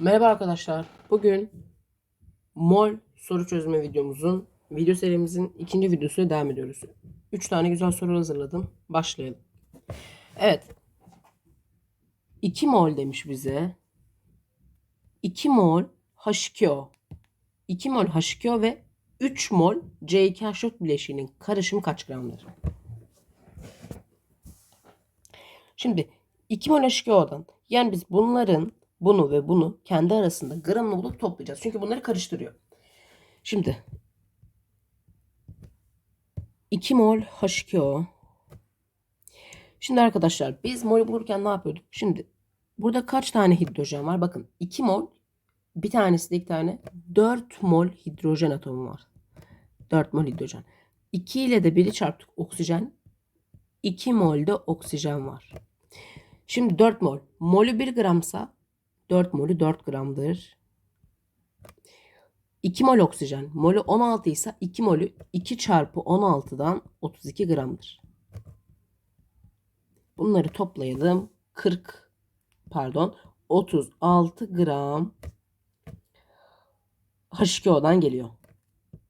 Merhaba arkadaşlar. Bugün mol soru çözme videomuzun video serimizin ikinci videosuna devam ediyoruz. Üç tane güzel soru hazırladım. Başlayalım. Evet. 2 mol demiş bize. 2 mol H2O. 2 mol H2O ve 3 mol C2H4 bileşiğinin karışımı kaç gramdır? Şimdi 2 mol H2O'dan yani biz bunların bunu ve bunu kendi arasında gramla bulup toplayacağız. Çünkü bunları karıştırıyor. Şimdi 2 mol H2O. Şimdi arkadaşlar biz mol bulurken ne yapıyorduk? Şimdi burada kaç tane hidrojen var? Bakın 2 mol bir tanesi de iki tane 4 mol hidrojen atomu var. 4 mol hidrojen. 2 ile de 1'i çarptık oksijen. 2 mol de oksijen var. Şimdi 4 mol. Molü 1 gramsa 4 molü 4 gramdır. 2 mol oksijen. Molü 16 ise 2 molü 2 çarpı 16'dan 32 gramdır. Bunları toplayalım. 40 pardon 36 gram H2O'dan geliyor.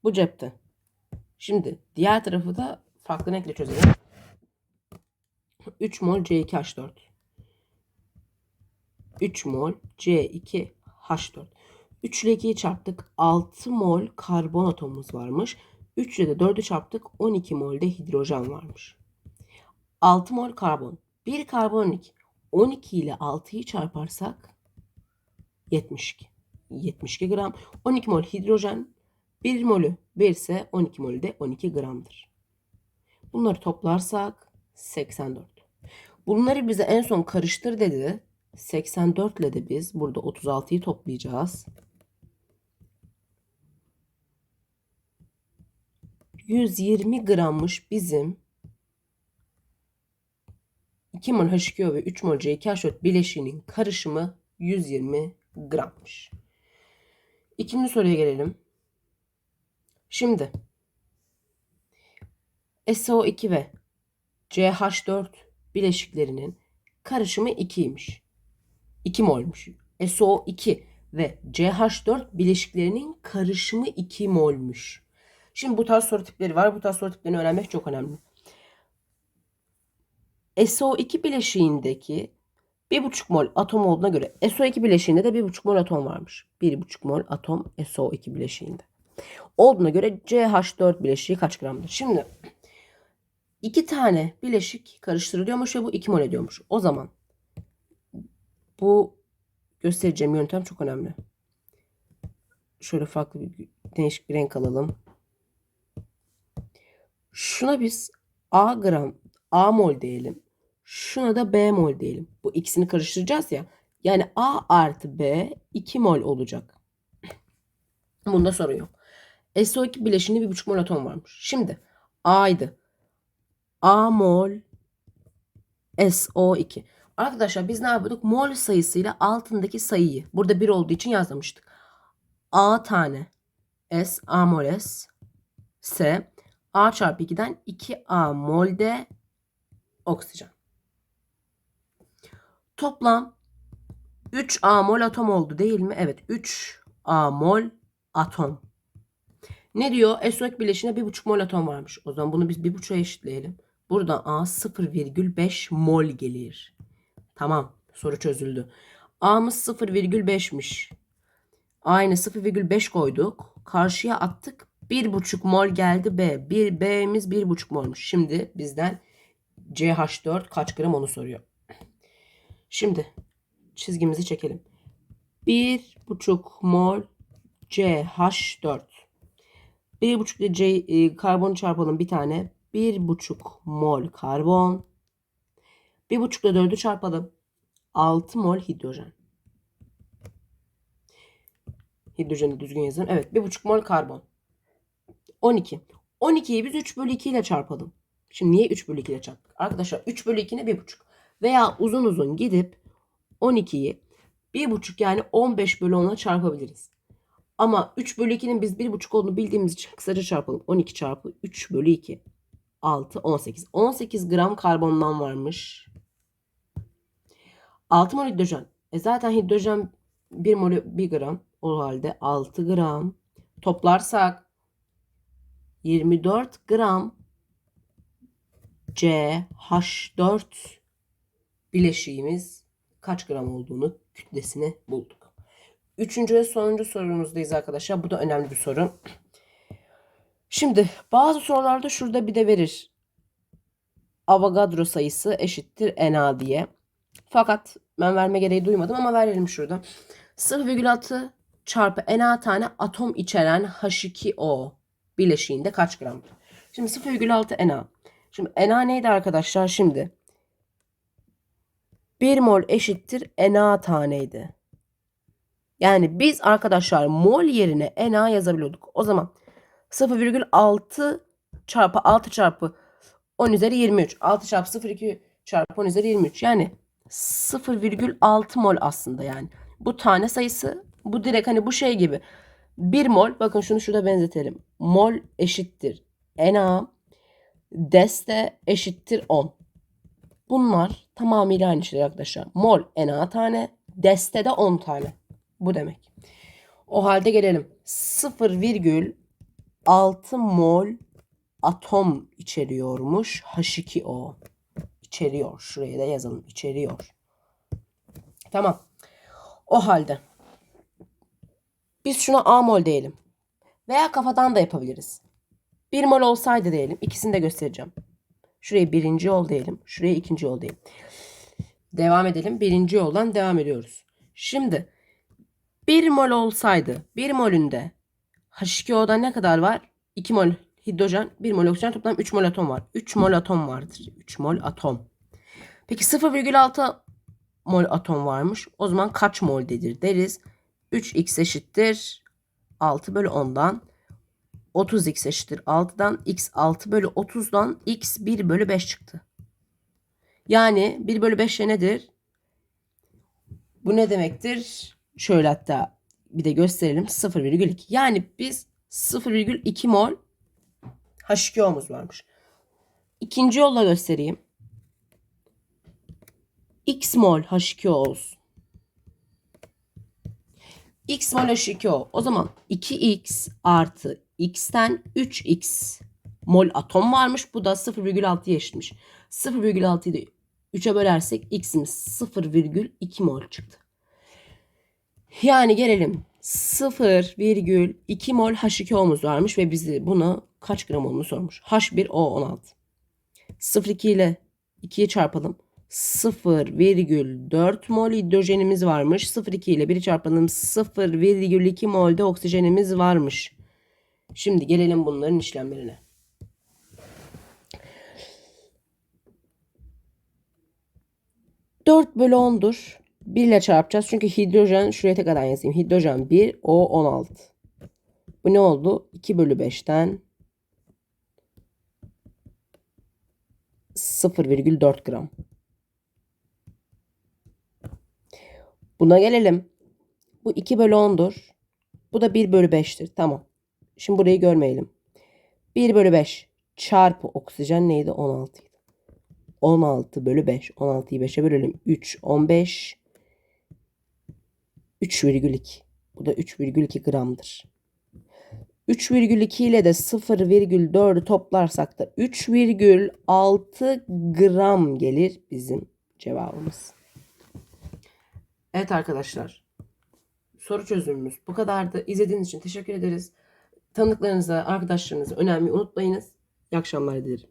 Bu cepte. Şimdi diğer tarafı da farklı renkle çözelim. 3 mol C2H4. 3 mol C2H4. 3 ile 2'yi çarptık. 6 mol karbon atomumuz varmış. 3 ile de 4'ü çarptık. 12 mol de hidrojen varmış. 6 mol karbon. 1 karbon 12. 12 ile 6'yı çarparsak 72. 72 gram. 12 mol hidrojen. 1 molü 1 ise 12 molü de 12 gramdır. Bunları toplarsak 84. Bunları bize en son karıştır dedi. 84 ile de biz burada 36'yı toplayacağız. 120 grammış bizim 2 mol H2O ve 3 mol C2H4 bileşiğinin karışımı 120 grammış. İkinci soruya gelelim. Şimdi SO2 ve CH4 bileşiklerinin karışımı 2'ymiş. 2 molmuş. SO2 ve CH4 bileşiklerinin karışımı 2 molmuş. Şimdi bu tarz soru tipleri var. Bu tarz soru tiplerini öğrenmek çok önemli. SO2 bileşiğindeki 1,5 mol atom olduğuna göre SO2 bileşiğinde de 1,5 mol atom varmış. 1,5 mol atom SO2 bileşiğinde. Olduğuna göre CH4 bileşiği kaç gramdır? Şimdi iki tane bileşik karıştırılıyormuş ve bu 2 mol ediyormuş. O zaman bu göstereceğim yöntem çok önemli. Şöyle farklı bir değişik bir renk alalım. Şuna biz A gram, A mol diyelim. Şuna da B mol diyelim. Bu ikisini karıştıracağız ya. Yani A artı B 2 mol olacak. Bunda sorun yok. SO2 bileşiğinde 1,5 mol atom varmış. Şimdi A'ydı. A mol SO2. Arkadaşlar biz ne yapıyorduk? Mol sayısıyla altındaki sayıyı. Burada 1 olduğu için yazmamıştık. A tane S, A mol S, S. A çarpı 2'den 2A molde oksijen. Toplam 3A mol atom oldu değil mi? Evet 3A mol atom. Ne diyor? SO2 bileşiğinde 1,5 mol atom varmış. O zaman bunu biz 1,5'a eşitleyelim. Burada A 0,5 mol gelir. Tamam. Soru çözüldü. A'mız 0,5'miş. Aynı 0,5 koyduk. Karşıya attık. 1,5 mol geldi B. 1 B'miz 1,5 molmuş. Şimdi bizden CH4 kaç gram onu soruyor. Şimdi çizgimizi çekelim. 1,5 mol CH4. 1,5 ile C e, karbonu çarpalım bir tane. 1,5 mol karbon. 1,5 ile 4'ü çarpalım. 6 mol hidrojen. Hidrojeni düzgün yazın. Evet 1,5 mol karbon. 12. 12'yi biz 3 bölü 2 ile çarpalım. Şimdi niye 3 bölü 2 ile çarptık? Arkadaşlar 3 bölü 2 ne 1,5. Veya uzun uzun gidip 12'yi 1,5 yani 15 bölü 10'a çarpabiliriz. Ama 3 bölü 2'nin biz 1,5 olduğunu bildiğimiz için kısaca çarpalım. 12 çarpı 3 bölü 2. 6, 18. 18 gram karbondan varmış. 6 mol hidrojen. E zaten hidrojen 1 molü 1 gram. O halde 6 gram. Toplarsak 24 gram CH4 bileşiğimiz kaç gram olduğunu kütlesini bulduk. Üçüncü ve sonuncu sorumuzdayız arkadaşlar. Bu da önemli bir soru. Şimdi bazı sorularda şurada bir de verir. Avogadro sayısı eşittir Na diye. Fakat ben verme gereği duymadım ama verelim şurada. 0,6 çarpı Na tane atom içeren H2O bileşiğinde kaç gramdır? Şimdi 0,6 Na. Şimdi Na neydi arkadaşlar? Şimdi 1 mol eşittir Na taneydi. Yani biz arkadaşlar mol yerine Na yazabiliyorduk. O zaman 0,6 çarpı 6 çarpı 10 üzeri 23. 6 çarpı 0,2 çarpı 10 üzeri 23. Yani 0,6 mol aslında yani. Bu tane sayısı bu direkt hani bu şey gibi. 1 mol bakın şunu şurada benzetelim. Mol eşittir Na deste eşittir 10. Bunlar tamamıyla aynı şeyler arkadaşlar. Mol Na tane deste de 10 tane. Bu demek. O halde gelelim. 0,6 mol atom içeriyormuş H2O. İçeriyor. Şuraya da yazalım. İçeriyor. Tamam. O halde biz şuna A mol diyelim. Veya kafadan da yapabiliriz. 1 mol olsaydı diyelim. İkisini de göstereceğim. Şuraya birinci yol diyelim. Şuraya ikinci yol diyelim. Devam edelim. Birinci yoldan devam ediyoruz. Şimdi 1 mol olsaydı 1 molünde H2O'da ne kadar var? 2 mol hidrojen, 1 mol oksijen toplam 3 mol atom var. 3 mol atom vardır. 3 mol atom. Peki 0,6 mol atom varmış. O zaman kaç moldedir deriz. 3x eşittir 6 bölü 10'dan. 30x eşittir 6'dan. x 6 bölü 30'dan x 1 bölü 5 çıktı. Yani 1 bölü 5 nedir? Bu ne demektir? Şöyle hatta bir de gösterelim. 0,2. Yani biz 0,2 mol H2O'muz varmış. İkinci yolla göstereyim. X mol H2O olsun. X mol H2O. O zaman 2X artı X'ten 3X mol atom varmış. Bu da 0,6'ya eşitmiş. 0,6'yı da 3'e bölersek X'imiz 0,2 mol çıktı. Yani gelelim 0,2 mol H2O'muz varmış ve bizi bunu kaç gram olduğunu sormuş. H1O16. 0,2 ile 2'yi çarpalım. 0,4 mol hidrojenimiz varmış. 0,2 ile 1'i çarpalım. 0,2 mol de oksijenimiz varmış. Şimdi gelelim bunların işlemlerine. Dört bölü 10'dur. 1 ile çarpacağız. Çünkü hidrojen şuraya tekrardan yazayım. Hidrojen 1, O 16. Bu ne oldu? 2 bölü 5'ten 0,4 gram. Buna gelelim. Bu 2 bölü 10'dur. Bu da 1 bölü 5'tir. Tamam. Şimdi burayı görmeyelim. 1 bölü 5 çarpı oksijen neydi? 16 idi. 16 bölü 5. 16'yı 5'e bölelim. 3, 15. 3,2. Bu da 3,2 gramdır. 3,2 ile de 0,4'ü toplarsak da 3,6 gram gelir bizim cevabımız. Evet arkadaşlar. Soru çözümümüz bu kadardı. İzlediğiniz için teşekkür ederiz. Tanıdıklarınıza, arkadaşlarınıza önemli unutmayınız. İyi akşamlar dilerim.